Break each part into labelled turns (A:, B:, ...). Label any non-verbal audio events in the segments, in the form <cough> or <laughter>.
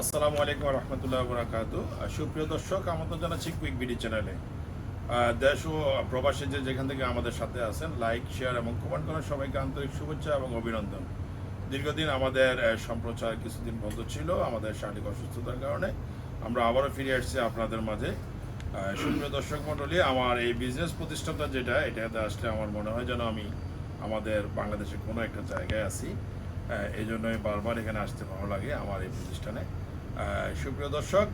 A: আসসালামু আলাইকুম রহমতুল্লাহ বরাকাতু সুপ্রিয় দর্শক আমাদের জানাচ্ছি কুইক বিডি চ্যানেলে। দেশ ও প্রবাসী যে যেখান থেকে আমাদের সাথে আছেন লাইক শেয়ার এবং কমেন্ট করেন সবাইকে আন্তরিক শুভেচ্ছা এবং অভিনন্দন। দীর্ঘদিন আমাদের সম্প্রচার কিছুদিন বন্ধ ছিল, আমাদের শারীরিক অসুস্থতার কারণে। আমরা আবারও ফিরে আসছি আপনাদের মাঝে। সুপ্রিয় দর্শক মণ্ডলী, আমার এই বিজনেস প্রতিষ্ঠানটা যেটা, এটাতে আসলে আমার মনে হয় যেন আমি আমাদের বাংলাদেশের কোনো একটা জায়গায় আছি। এই জন্যই বারবার এখানে আসতে ভালো লাগে আমার এই প্রতিষ্ঠানে। সুপ্রিয় দর্শক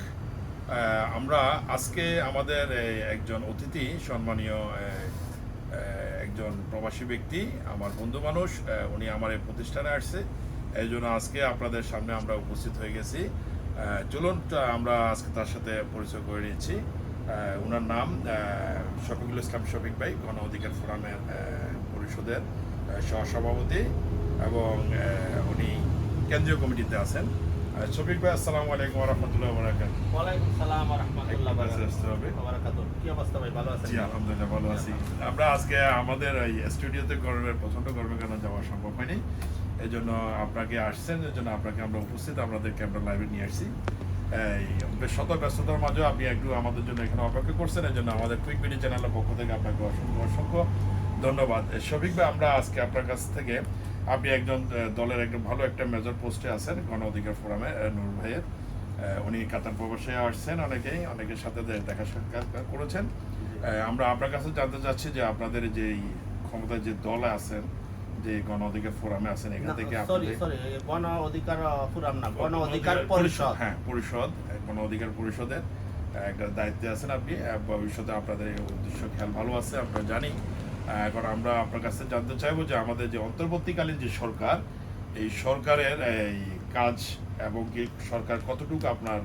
A: আমরা আজকে আমাদের একজন অতিথি, সম্মানীয় একজন প্রবাসী ব্যক্তি, আমার বন্ধু মানুষ উনি আমার এই প্রতিষ্ঠানে আসছে। এই জন্য আজকে আপনাদের সামনে আমরা উপস্থিত হয়ে গেছি। চলুন আমরা আজকে তার সাথে পরিচয় করে নিচ্ছি। ওনার নাম শফিকুল ইসলাম শফিক ভাই, গণ অধিকার ফোরামের পরিষদের সহসভাপতি এবং উনি কেন্দ্রীয় কমিটিতে আছেন। শফিক ভাই আসসালামু আলাইকুম রহমতুল্লাহ বরাকাত
B: ওয়ালাইকুম সালাম রাহমাতুল্লাহ। কি অবস্থা ভাই? ভালো আছেন?
A: জি আলহামদুলিল্লাহ ভালো আছি। আমরা আজকে আমাদের এই স্টুডিওতে গরমের প্রচণ্ড গরমের কারণে যাওয়া সম্ভব হয়নি। এই জন্য আপনাকে আসছেন এই জন্য আপনাকে আমরা উপস্থিত আপনাদেরকে আমরা লাইভে নিয়ে আসছি। এই বেশ শত ব্যস্ততার মাঝেও আপনি একটু আমাদের জন্য এখানে অপেক্ষা করছেন এই জন্য আমাদের কুইক বিডি চ্যানেলের পক্ষ থেকে আপনাকে অসংখ্য অসংখ্য ধন্যবাদ। শফিক ভাই আমরা আজকে আপনার কাছ থেকে আপনি একজন দলের একজন ভালো একটা মেজর পোস্টে আছেন গণ অধিকার ফোরামে নূর ভাইয়ের। উনি কাতার প্রবাসে আসছেন অনেকেই অনেকের সাথে দেখা সাক্ষাৎ করেছেন। আমরা আপনার কাছে জানতে চাচ্ছি যে আপনাদের যে ক্ষমতায় যে দল আছেন যে গণ অধিকার ফোরামে আছেন এখান থেকে
B: সরি সরি গণ অধিকার ফুরাম না গণ অধিকার পরিষদ।
A: হ্যাঁ পরিষদ গণ অধিকার পরিষদের একটা দায়িত্বে আছেন আপনি ভবিষ্যতে আপনাদের এই উদ্দেশ্য খেয়াল ভালো আছে আমরা জানি। এখন আমরা আপনার কাছে জানতে চাইব যে আমাদের যে অন্তর্বর্তীকালীন যে সরকার, এই সরকারের, এই কাজ এবং কি সরকার কতটুকু আপনার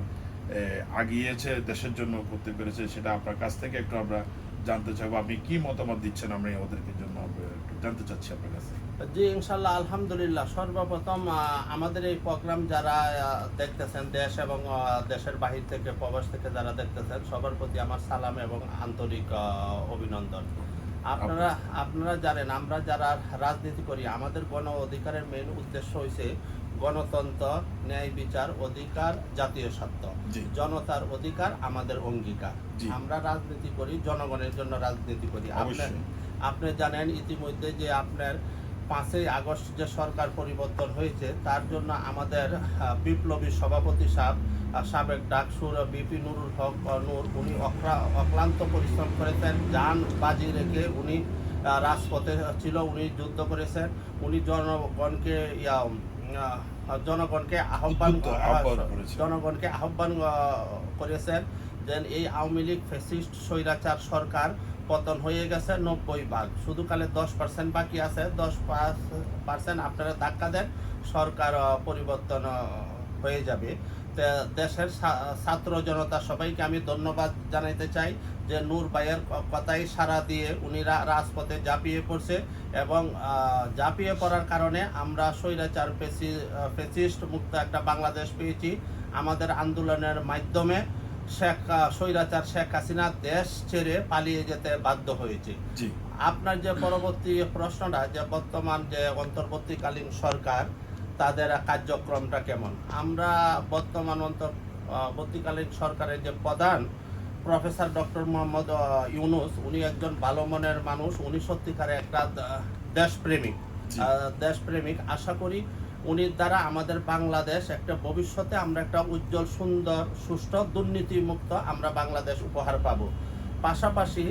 A: আগিয়েছে, দেশের জন্য করতে পেরেছে সেটা আপনার কাছ থেকে একটু আমরা জানতে চাইব। আপনি কি মতামত দিচ্ছেন? আমরা ওদেরকে জন্য একটু জানতে চাচ্ছি আপনার কাছে।
B: জি ইনশাল্লাহ আলহামদুলিল্লাহ। সর্বপ্রথম আমাদের এই প্রোগ্রাম যারা দেখতেছেন দেশ এবং দেশের বাহির থেকে, প্রবাস থেকে যারা দেখতেছেন, সবার প্রতি আমার সালাম এবং আন্তরিক অভিনন্দন। আপনারা আপনারা জানেন আমরা যারা রাজনীতি করি আমাদের গণ অধিকারের মেন উদ্দেশ্য হয়েছে গণতন্ত্র ন্যায় বিচার অধিকার জাতীয় স্বার্থ। জনতার অধিকার আমাদের অঙ্গীকার। আমরা রাজনীতি করি জনগণের জন্য রাজনীতি করি। আপনি আপনি জানেন ইতিমধ্যে যে আপনার পাঁচই আগস্ট যে সরকার পরিবর্তন হয়েছে তার জন্য আমাদের বিপ্লবী সভাপতি সাহেব সাবেক ডাকসুর বিপি নুরুল হক নূর উনি অক্লান্ত পরিশ্রম করেছেন যান বাজি রেখে উনি রাজপথে ছিল উনি যুদ্ধ করেছেন উনি জনগণকে ইয়া, জনগণকে আহ্বান। জনগণকে আহ্বান করেছেন যে এই আওয়ামী লীগ ফেসিস্ট স্বৈরাচার সরকার পতন হয়ে গেছে, নব্বই ভাগ। শুধু কালে দশ পার্সেন্ট বাকি আছে, দশ পার্সেন্ট আপনারা ধাক্কা দেন, সরকার পরিবর্তন হয়ে যাবে। দেশের ছাত্র জনতা সবাইকে আমি ধন্যবাদ জানাইতে চাই যে নূর ভাইয়ের ক- কথাই সাড়া দিয়ে উনিরা রাজপথে ঝাঁপিয়ে পড়ছে এবং ঝাঁপিয়ে পড়ার কারণে আমরা স্বৈরাচার পেসি ফেসিস্ট মুক্ত একটা বাংলাদেশ পেয়েছি। আমাদের আন্দোলনের মাধ্যমে শেখ স্বৈরাচার শেখ হাসিনা দেশ ছেড়ে পালিয়ে যেতে বাধ্য হয়েছে। আপনার যে পরবর্তী প্রশ্নটা যে বর্তমান যে অন্তর্বর্তীকালীন সরকার তাদের কার্যক্রমটা কেমন? আমরা বর্তমান অন্তর্বর্তীকালীন সরকারের যে প্রধান প্রফেসর ডক্টর মোহাম্মদ ইউনুস উনি একজন ভালো মনের মানুষ উনি সত্যিকারে একটা দেশপ্রেমিক। দেশপ্রেমিক। আশা করি উনির দ্বারা আমাদের বাংলাদেশ একটা ভবিষ্যতে আমরা একটা উজ্জ্বল সুন্দর সুষ্ঠু দুর্নীতিমুক্ত আমরা বাংলাদেশ উপহার পাব। পাশাপাশি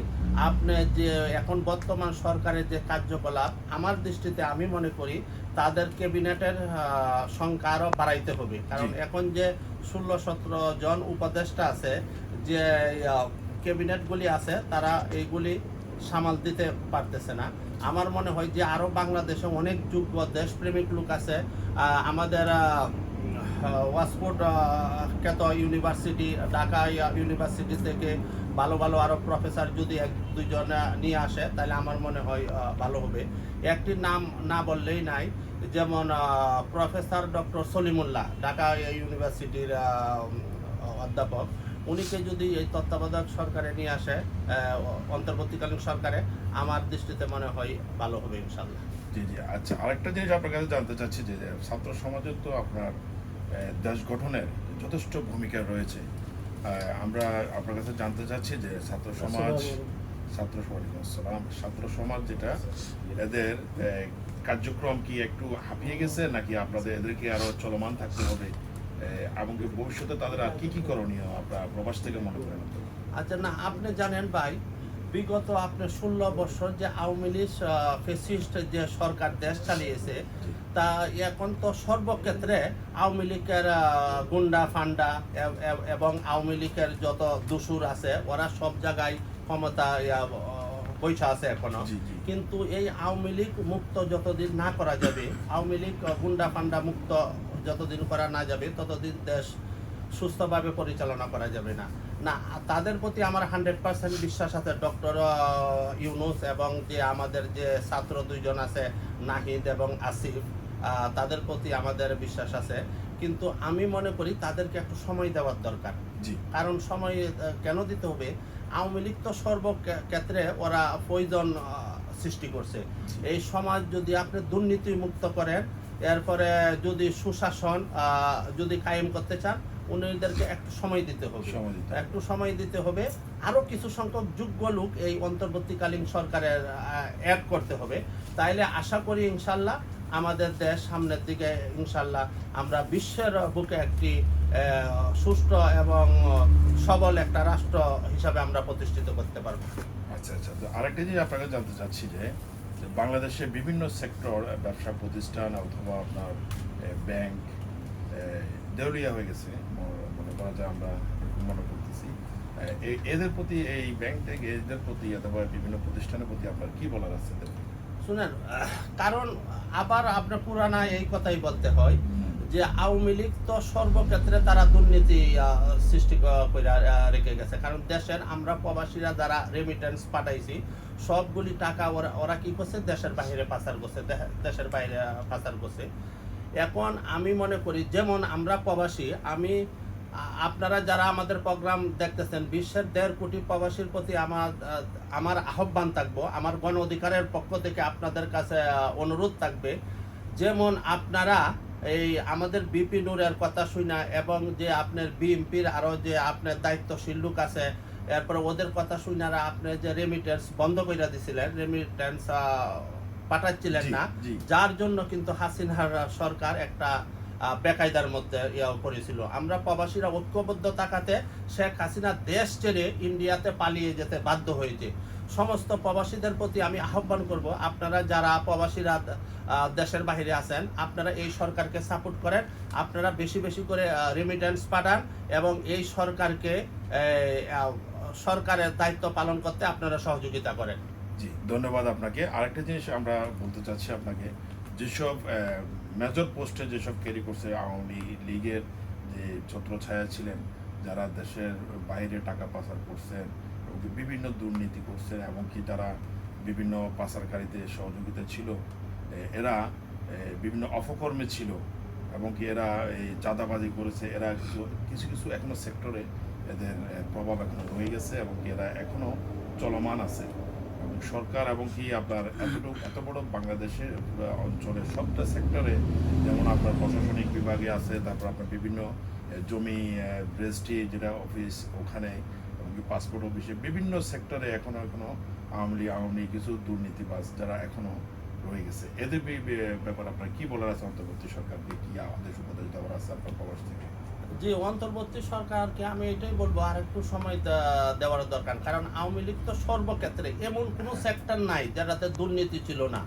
B: আপনি যে এখন বর্তমান সরকারের যে কার্যকলাপ আমার দৃষ্টিতে আমি মনে করি তাদের ক্যাবিনেটের সংখ্যা আরও বাড়াইতে হবে। কারণ এখন যে ষোলো সতেরো জন উপদেষ্টা আছে যে ক্যাবিনেটগুলি আছে তারা এইগুলি সামাল দিতে পারতেছে না। আমার মনে হয় যে আরও বাংলাদেশে অনেক যোগ্য দেশপ্রেমিক লোক আছে আমাদের আহ, ওয়াসফোর্ড খ্যাত ইউনিভার্সিটি ঢাকা ইউনিভার্সিটি থেকে ভালো ভালো আরও প্রফেসর যদি এক দুজন নিয়ে আসে তাহলে আমার মনে হয় ভালো হবে। একটি নাম না বললেই নাই যেমন প্রফেসর ডক্টর সলিমুল্লাহ ঢাকা ইউনিভার্সিটির অধ্যাপক। উনিকে যদি এই তত্ত্বাবধায়ক সরকারে নিয়ে আসে অন্তর্বর্তীকালীন সরকারে আমার দৃষ্টিতে মনে হয় ভালো হবে ইনশাল্লাহ
A: জি জি আচ্ছা আরেকটা জিনিস আপনার কাছে জানতে চাচ্ছি যে ছাত্র সমাজের তো আপনার দেশ গঠনের যথেষ্ট ভূমিকা রয়েছে। আমরা আপনার কাছে জানতে চাচ্ছি যে, ছাত্র সমাজ ছাত্র সমাজ ছাত্র সমাজ যেটা, এদের কার্যক্রম কি একটু হাঁপিয়ে গেছে নাকি আপনাদের এদেরকে আরও চলমান থাকতে হবে? এবং ভবিষ্যতে তাদের আর কি কি করণীয় আপনার প্রবাস থেকে মনে করেন?
B: আচ্ছা না, আপনি জানেন ভাই বিগত আপনি ষোলো বছর যে আওয়ামী লীগ ফেসিস্ট যে সরকার দেশ চালিয়েছে তা এখন তো সর্বক্ষেত্রে আওয়ামী লীগের গুন্ডা ফান্ডা এবং আওয়ামী লীগের যত দূসুর আছে ওরা সব জায়গায় ক্ষমতা বৈশা আছে
A: এখনও।
B: কিন্তু এই আওয়ামী লীগ মুক্ত যতদিন না করা যাবে আওয়ামী লীগ গুন্ডা ফান্ডা মুক্ত যতদিন করা না যাবে ততদিন দেশ সুস্থভাবে পরিচালনা করা যাবে না। না তাদের প্রতি আমার হান্ড্রেড পার্সেন্ট বিশ্বাস আছে ডক্টর ইউনুস এবং যে আমাদের যে ছাত্র দুইজন আছে নাহিদ এবং আসিফ তাদের প্রতি আমাদের বিশ্বাস আছে। কিন্তু আমি মনে করি তাদেরকে একটু সময় দেওয়ার দরকার। কারণ সময় কেন দিতে হবে? আওয়ামী লীগ তো সর্বক্ষেত্রে ওরা প্রয়োজন সৃষ্টি করছে। এই সমাজ যদি আপনি দুর্নীতি মুক্ত করেন এরপরে যদি সুশাসন যদি কায়েম করতে চান উনিদেরকে একটু সময় দিতে হবে। একটু সময় দিতে হবে। আরও কিছু সংখ্যক যোগ্য লোক এই অন্তর্বর্তীকালীন সরকারের অ্যাড করতে হবে। তাইলে আশা করি ইনশাল্লাহ আমাদের দেশ সামনের দিকে ইনশাল্লাহ আমরা বিশ্বের বুকে একটি সুষ্ঠু এবং সবল একটা রাষ্ট্র হিসাবে আমরা প্রতিষ্ঠিত করতে পারব।
A: আচ্ছা আচ্ছা। তো আরেকটা জিনিস আপনাকে জানতে চাচ্ছি যে বাংলাদেশে বিভিন্ন সেক্টর ব্যবসা প্রতিষ্ঠান অথবা আপনার ব্যাংক দেউলিয়া হয়ে গেছে মনে করা যায় আমরা মনে করতেছি। এদের প্রতি এই ব্যাংক থেকে এদের প্রতি অথবা বিভিন্ন প্রতিষ্ঠানের প্রতি আপনার কি বলার আছে
B: শুনেন কারণ আবার আপনার পুরানা এই কথাই বলতে হয় যে আওয়ামী লীগ তো সর্বক্ষেত্রে তারা দুর্নীতি সৃষ্টি করে রেখে গেছে। কারণ দেশের আমরা প্রবাসীরা যারা রেমিটেন্স পাঠাইছি সবগুলি টাকা ওরা ওরা কি করছে? দেশের বাইরে পাচার করছে দেশের বাইরে পাচার করছে। এখন আমি মনে করি, যেমন আমরা প্রবাসী, আমি, আপনারা যারা আমাদের প্রোগ্রাম দেখতেছেন, বিশ্বের দেড় কোটি প্রবাসীর প্রতি আমার আমার আহ্বান থাকব, আমার গণ অধিকারের পক্ষ থেকে আপনাদের কাছে, অনুরোধ থাকবে, যেমন আপনারা এই আমাদের বিপি নূরের কথা শুনা এবং যে আপনার বিএমপির আরও যে আপনার দায়িত্বশীল লোক আছে, এরপরে ওদের কথা শুনারা আপনি যে রেমিটেন্স বন্ধ করে দিছিলেন রেমিটেন্স পাঠাচ্ছিলেন না। যার জন্য কিন্তু হাসিনার সরকার একটা বেকায়দার মধ্যে ইয়া করেছিল। আমরা প্রবাসীরা ঐক্যবদ্ধ থাকাতে শেখ হাসিনা দেশ ছেড়ে ইন্ডিয়াতে পালিয়ে যেতে বাধ্য হয়েছে। সমস্ত প্রবাসীদের প্রতি আমি আহ্বান করব আপনারা যারা প্রবাসীরা দেশের বাইরে আছেন আপনারা এই সরকারকে সাপোর্ট করেন। আপনারা বেশি বেশি করে রেমিটেন্স পাঠান এবং এই সরকারকে সরকারের দায়িত্ব পালন করতে আপনারা সহযোগিতা করেন।
A: জি, ধন্যবাদ আপনাকে। আরেকটা জিনিস আমরা বলতে চাচ্ছি আপনাকে, যেসব মেজর পোস্টে যেসব ক্যারি করছে আওয়ামী লীগের যে ছত্রছায়া ছিলেন, যারা দেশের বাইরে টাকা পাচার করছেন এবং বিভিন্ন দুর্নীতি করছেন, এমনকি তারা বিভিন্ন পাচারকারীতে সহযোগিতা ছিল এরা বিভিন্ন অপকর্মে ছিল এবং কি এরা এই চাঁদাবাজি করেছে, এরা কিছু কিছু কিছু এখনও সেক্টরে এদের প্রভাব এখনও রয়ে গেছে এবং কি এরা এখনও চলমান আছে। সরকার এবং কি আপনার এতটুকু, এত বড় বাংলাদেশের অঞ্চলের সবটা সেক্টরে যেমন আপনার প্রশাসনিক বিভাগে আছে, তারপর আপনার বিভিন্ন জমি রেজিস্ট্রি যেটা অফিস ওখানে পাসপোর্ট অফিসে বিভিন্ন সেক্টরে এখনও এখনও আওয়ামী লীগ আওয়ামী লীগ কিছু দুর্নীতিবাজ যারা এখনও রয়ে গেছে। এদের ব্যাপারে আপনার কি বলার আছে অন্তর্বর্তী সরকারকে? কি আদেশ, উপদেশ দেওয়ার আছে আপনার প্রবাস থেকে?
B: যে অন্তর্বর্তী সরকারকে আমি এটাই বলব, আর একটু সময় দেওয়ার দরকার। কারণ আওয়ামী লীগ তো সর্বক্ষেত্রে এমন কোনো সেক্টর নাই যেটাতে দুর্নীতি ছিল না।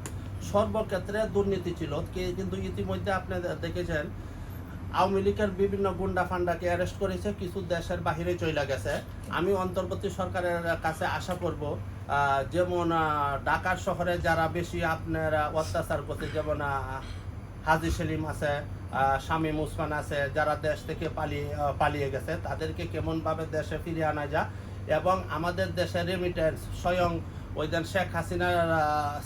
B: সর্বক্ষেত্রে দুর্নীতি ছিল। কি- কিন্তু ইতিমধ্যে আপনি দেখেছেন, আওয়ামী লীগের বিভিন্ন গুন্ডা ফান্ডাকে অ্যারেস্ট করেছে, কিছু দেশের বাহিরে চলে গেছে। আমি অন্তর্বর্তী সরকারের কাছে আশা করব যেমন ঢাকার শহরে যারা বেশি আপনার অত্যাচার করছে, যেমন হাজি সেলিম আছে শামীম উসমান আছে, যারা দেশ থেকে পালিয়ে পালিয়ে গেছে, তাদেরকে কেমনভাবে দেশে ফিরিয়ে আনা যায়? এবং আমাদের দেশের রেমিটেন্স স্বয়ং ওই দেন শেখ হাসিনার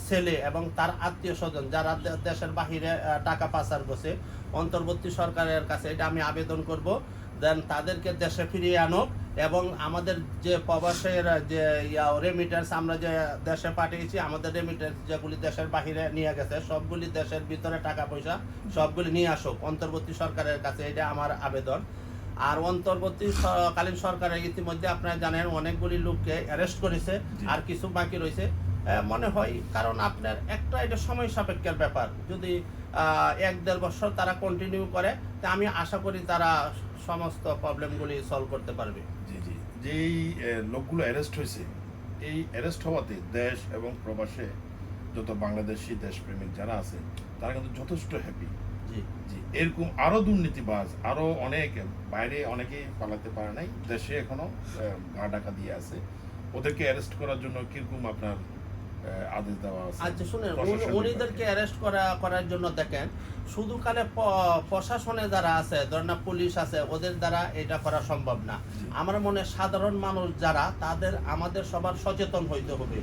B: ছেলে এবং তার আত্মীয় স্বজন যারা দেশের বাহিরে টাকা পাচার করছে, অন্তর্বর্তী সরকারের কাছে এটা আমি আবেদন করব। দেন তাদেরকে দেশে ফিরিয়ে আনুক। এবং আমাদের যে প্রবাসের যে রেমিটেন্স আমরা যে দেশে পাঠিয়েছি আমাদের রেমিটেন্স যেগুলি দেশের বাহিরে নিয়ে গেছে সবগুলি দেশের ভিতরে টাকা পয়সা সবগুলি নিয়ে আসুক অন্তর্বর্তী সরকারের কাছে এটা আমার আবেদন। আর অন্তর্বর্তীকালীন সরকারের ইতিমধ্যে আপনারা জানেন অনেকগুলি লোককে অ্যারেস্ট করেছে আর কিছু বাকি রয়েছে। মনে হয় কারণ আপনার একটা এটা সময় সাপেক্ষের ব্যাপার। যদি এক দেড় বছর তারা কন্টিনিউ করে তা আমি আশা করি তারা সমস্ত প্রবলেমগুলি সলভ করতে পারবে।
A: যেই লোকগুলো অ্যারেস্ট হয়েছে এই অ্যারেস্ট হওয়াতে দেশ এবং প্রবাসে যত বাংলাদেশি দেশপ্রেমিক যারা আছে তারা কিন্তু যথেষ্ট হ্যাপি
B: জি।
A: জি এরকম আরও দুর্নীতিবাজ আরও অনেক বাইরে অনেকেই পালাতে পারে নাই দেশে এখনও গা ডাকা দিয়ে আছে। ওদেরকে অ্যারেস্ট করার জন্য কীরকম আপনার আদেশ দেওয়া আছে।
B: আচ্ছা শুনেন উনিদেরকে অ্যারেস্ট করা করার জন্য দেখেন শুধু কালে প্রশাসনে যারা আছে ধরেন পুলিশ আছে ওদের দ্বারা এটা করা সম্ভব না। আমার মনে সাধারণ মানুষ যারা তাদের আমাদের সবার সচেতন হইতে হবে।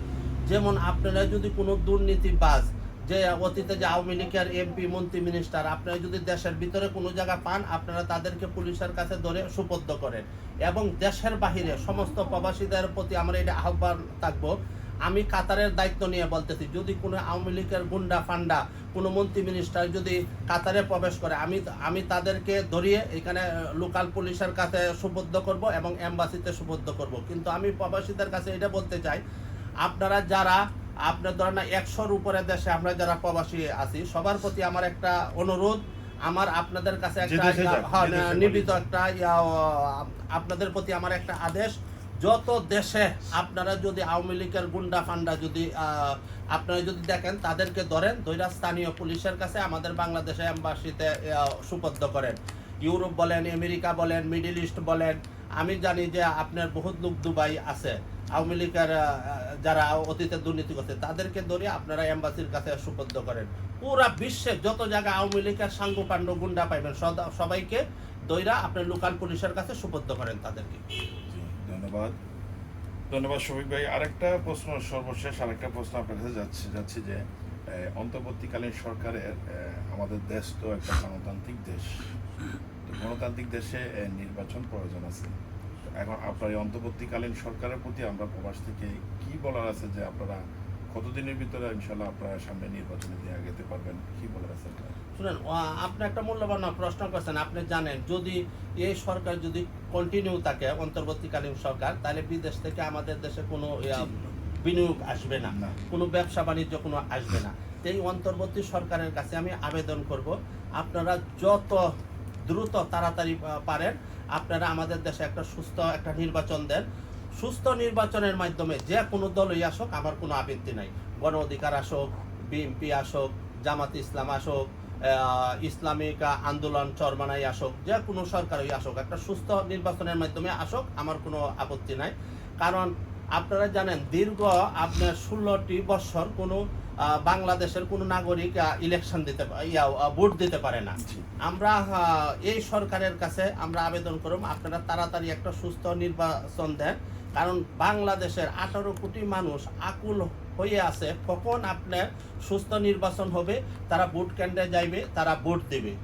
B: যেমন আপনারা যদি কোনো দুর্নীতিবাজ যে অতীতে যে আওয়ামী লীগের এমপি মন্ত্রী মিনিস্টার আপনারা যদি দেশের ভিতরে কোনো জায়গা পান আপনারা তাদেরকে পুলিশের কাছে ধরে সুপদ্ধ করেন। এবং দেশের বাহিরে সমস্ত প্রবাসীদের প্রতি আমরা এটা আহ্বান থাকব আমি কাতারের দায়িত্ব নিয়ে বলতেছি যদি কোনো আওয়ামী লীগের গুন্ডা ফান্ডা কোনো মন্ত্রী মিনিস্টার যদি কাতারে প্রবেশ করে আমি আমি তাদেরকে ধরিয়ে এখানে লোকাল পুলিশের কাছে সুবদ্ধ করব এবং এম্বাসিতে সুবদ্ধ করব। কিন্তু আমি প্রবাসীদের কাছে এটা বলতে চাই আপনারা যারা আপনার ধরেন একশোর উপরে দেশে আমরা যারা প্রবাসী আছি সবার প্রতি আমার একটা অনুরোধ আমার আপনাদের কাছে একটা নিবেদিত একটা আপনাদের প্রতি আমার একটা আদেশ যত দেশে আপনারা যদি আওয়ামী লীগের গুন্ডা ফান্ডা যদি আপনারা যদি দেখেন, তাদেরকে ধরেন ধৈরা স্থানীয় পুলিশের কাছে আমাদের বাংলাদেশে এম্বাসিতে সুপদ্ধ করেন। ইউরোপ বলেন, আমেরিকা বলেন, মিডিল ইস্ট বলেন, আমি জানি যে আপনার বহুত লোক দুবাই আছে। আওয়ামী লীগের যারা অতীতে দুর্নীতি করছে, তাদেরকে ধরে আপনারা এম্বাসির কাছে সুপদ্ধ করেন। পুরা বিশ্বে যত জায়গায় আওয়ামী লীগের সাঙ্গু পাণ্ডু গুন্ডা পাইবেন সবাইকে দৈরা আপনার লোকাল পুলিশের কাছে সুপদ্ধ করেন তাদেরকে।
A: ধন্যবাদ। ধন্যবাদ শফিক ভাই। আরেকটা প্রশ্ন সর্বশেষ, আরেকটা প্রশ্ন আপনার কাছে যাচ্ছে যাচ্ছে যে অন্তর্বর্তীকালীন সরকারের আমাদের দেশ তো একটা গণতান্ত্রিক দেশ। তো গণতান্ত্রিক দেশে নির্বাচন প্রয়োজন আছে। এখন আপনার এই অন্তর্বর্তীকালীন সরকারের প্রতি আমরা প্রবাস থেকে কি বলার আছে যে আপনারা কতদিনের ভিতরে ইনশাল্লাহ আপনারা সামনে নির্বাচনে দিয়ে আগাতে পারবেন? কি বলার আছে আপনার?
B: শুনেন আপনি একটা মূল্যবান প্রশ্ন করছেন আপনি জানেন যদি এই সরকার যদি কন্টিনিউ থাকে অন্তর্বর্তীকালীন সরকার তাহলে বিদেশ থেকে আমাদের দেশে কোনো বিনিয়োগ আসবে না। কোনো ব্যবসা বাণিজ্য কোনো আসবে না। এই অন্তর্বর্তী সরকারের কাছে আমি আবেদন করব আপনারা যত দ্রুত তাড়াতাড়ি পারেন আপনারা আমাদের দেশে একটা সুস্থ একটা নির্বাচন দেন। সুস্থ নির্বাচনের মাধ্যমে যে কোনো দলই আসুক আমার কোনো আপত্তি নাই। গণ অধিকার আসুক বিএনপি আসুক জামাত ইসলাম আসুক ইসলামিক আন্দোলন চরমানাই আসুক যে কোনো সরকারই আসুক একটা সুস্থ নির্বাচনের মাধ্যমে আসুক আমার কোনো আপত্তি নাই। কারণ আপনারা জানেন দীর্ঘ আপনার ষোলোটি বছর কোনো বাংলাদেশের কোনো নাগরিক ইলেকশন দিতে ইয়া ভোট দিতে পারে না। আমরা এই সরকারের কাছে আমরা আবেদন করব আপনারা তাড়াতাড়ি একটা সুস্থ নির্বাচন দেন। কারণ বাংলাদেশের আঠারো কোটি মানুষ আকুল হয়ে আছে কখন আপনার সুস্থ নির্বাচন হবে তারা ভোট কেন্দ্রে যাইবে তারা ভোট দেবে।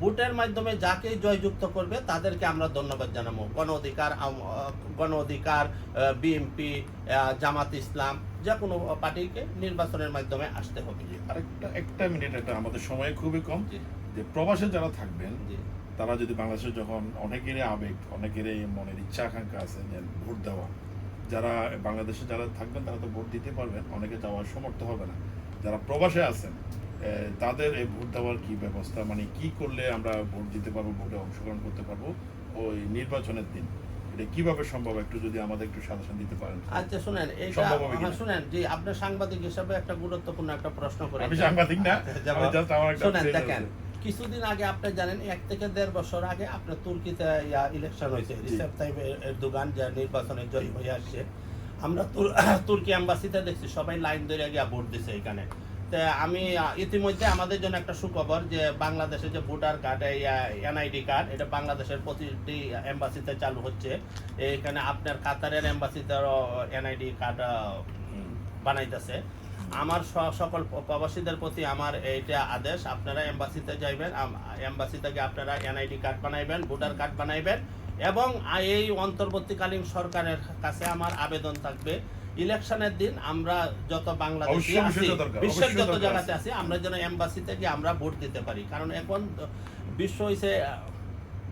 B: ভোটের মাধ্যমে যাকে জয়যুক্ত করবে তাদেরকে আমরা ধন্যবাদ জানাব। গণ অধিকার গণ অধিকার বিএনপি জামাত ইসলাম যে কোনো পার্টিকে নির্বাচনের মাধ্যমে আসতে হবে।
A: আরেকটা একটা মিনিট এটা আমাদের সময় খুবই কম। যে প্রবাসে যারা থাকবেন তারা যদি বাংলাদেশে যখন অনেকেরই আবেগ অনেকেরই মনের ইচ্ছা আকাঙ্ক্ষা আছে যে ভোট দেওয়া যারা বাংলাদেশে যারা থাকবেন তারা তো ভোট দিতে পারবেন অনেকে যাওয়ার সমর্থ হবে না। যারা প্রবাসে আছেন তাদের এই ভোট দেওয়ার কি ব্যবস্থা? মানে কি করলে আমরা ভোট দিতে পারব ভোটে অংশগ্রহণ করতে পারব ওই নির্বাচনের দিন? এটা কীভাবে সম্ভব? একটু যদি আমাদের একটু সাজেশন দিতে পারেন।
B: আচ্ছা শুনেন
A: কিনা?
B: হ্যাঁ, শুনেন যে আপনি সাংবাদিক হিসাবে একটা গুরুত্বপূর্ণ একটা প্রশ্ন করে
A: আমি সাংবাদিক না আমার একটা
B: শুনেন দেখেন। কিছুদিন আগে আপনি জানেন এক থেকে দেড় বছর আগে আপনার তুর্কিতে ইলেকশন হয়েছে। রিসেপ তাইব এরদোগান যে নির্বাচনে জয়ী হয়ে আসছে। আমরা <coughs> তুর্কি এম্বাসিতে দেখছি সবাই লাইন ধরে গিয়ে ভোট দিছে এখানে। তে আমি ইতিমধ্যে আমাদের জন্য একটা সুখবর যে বাংলাদেশে যে ভোটার কার্ড এনআইডি কার্ড এটা বাংলাদেশের প্রতিটি এম্বাসিতে চালু হচ্ছে। এখানে আপনার কাতারের এম্বাসিতে এনআইডি কার্ড বানাইতেছে। আমার সকল প্রবাসীদের প্রতি আমার এইটা আদেশ আপনারা এম্বাসিতে যাইবেন এম্বাসি থেকে আপনারা এনআইডি কার্ড বানাইবেন ভোটার কার্ড বানাইবেন এবং এই অন্তর্বর্তীকালীন সরকারের কাছে আমার আবেদন থাকবে। ইলেকশনের দিন আমরা যত বাংলাদেশি আছি বিশ্বের যত জায়গাতে
A: আছি।
B: আমরা যেন এম্বাসিতে গিয়ে আমরা ভোট দিতে পারি। কারণ এখন বিশ্ব হইছে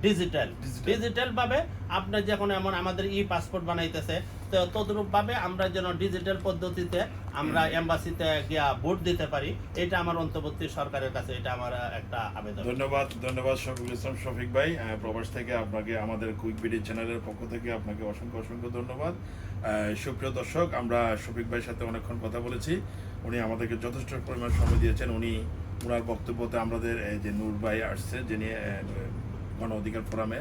B: ডিজিটাল।
A: Digital.
B: ডিজিটাল ভাবে আপনি যখন এমন আমাদের ই পাসপোর্ট বানাইতেছে তো ভাবে আমরা যেন ডিজিটাল পদ্ধতিতে আমরা এম্বাসিতে গিয়া ভোট দিতে পারি এটা আমার অন্তর্বর্তী সরকারের কাছে এটা আমার একটা আবেদন।
A: ধন্যবাদ ধন্যবাদ শফিকুল ইসলাম শফিক ভাই। প্রবাস থেকে আপনাকে আমাদের কুইক বিডি চ্যানেলের পক্ষ থেকে আপনাকে অসংখ্য অসংখ্য ধন্যবাদ। সুপ্রিয় দর্শক আমরা শফিক ভাইয়ের সাথে অনেকক্ষণ কথা বলেছি। উনি আমাদেরকে যথেষ্ট পরিমাণ সময় দিয়েছেন। উনি ওনার বক্তব্যতে আমাদের যে নূর ভাই আসছে যিনি গণ অধিকার ফোরামে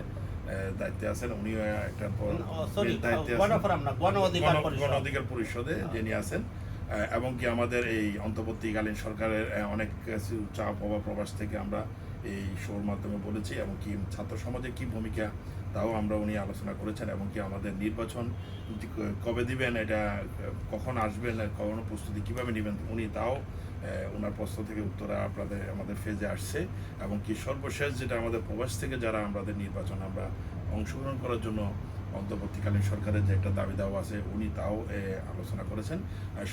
A: দায়িত্বে আছেন উনি একটা
B: গণ অধিকার পরিষদ
A: যিনি আছেন এবং কি আমাদের এই অন্তর্বর্তীকালীন সরকারের অনেক কিছু চাপ অভাব প্রবাস থেকে আমরা এই শোর মাধ্যমে বলেছি এবং কি ছাত্র সমাজে কি ভূমিকা, তাও আমরা উনি আলোচনা করেছেন এবং কি আমাদের নির্বাচন কবে দিবেন, এটা কখন আসবেন, কখনো প্রস্তুতি কীভাবে নেবেন, উনি তাও ওনার প্রশ্ন থেকে উত্তরা আপনাদের, আমাদের ফেজে আসছে এবং কি সর্বশেষ যেটা আমাদের প্রবাস থেকে যারা আমাদের নির্বাচন আমরা অংশগ্রহণ করার জন্য অন্তর্বর্তীকালীন সরকারের যে একটা দাবি দাওয়া আছে, উনি তাও আলোচনা করেছেন।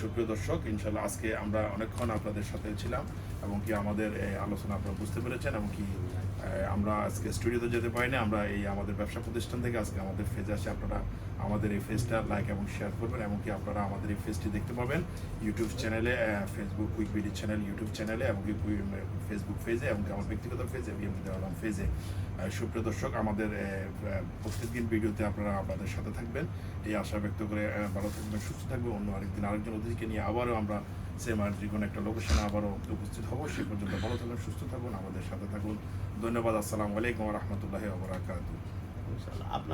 A: সুপ্রিয় দর্শক ইনশাল্লাহ আজকে আমরা অনেকক্ষণ আপনাদের সাথে ছিলাম এবং কি আমাদের আলোচনা আপনারা বুঝতে পেরেছেন এবং কি আমরা আজকে স্টুডিওতে যেতে পারিনি, আমরা এই আমাদের ব্যবসা প্রতিষ্ঠান থেকে আজকে আমাদের ফেজে আসে। আপনারা আমাদের এই ফেজটা লাইক এবং শেয়ার করবেন এবং কি আপনারা আমাদের এই ফেজটি দেখতে পাবেন ইউটিউব চ্যানেলে Facebook quick BD channel YouTube চ্যানেলে এবং কি ফেসবুক পেজে এবং কি, আমার ব্যক্তিগত পেজে বিএমপি পেজে সুপ্রিয় দর্শক, আমাদের প্রত্যেকদিন ভিডিওতে আপনারা আপনাদের সাথে থাকবেন। এই আশা ব্যক্ত করে ভালো থাকবেন, সুস্থ থাকবেন। অন্য আরেকদিন আরেকজন অতিথিকে নিয়ে আবারও আমরা সেম আর কোনো একটা লোকেশনে আবারও উপস্থিত হব। সে পর্যন্ত ভালো থাকুন, সুস্থ থাকুন, আমাদের সাথে থাকুন। ধন্যবাদ, আসসালামু আলাইকুম রহমতুল্লাহ
B: আবরাকাত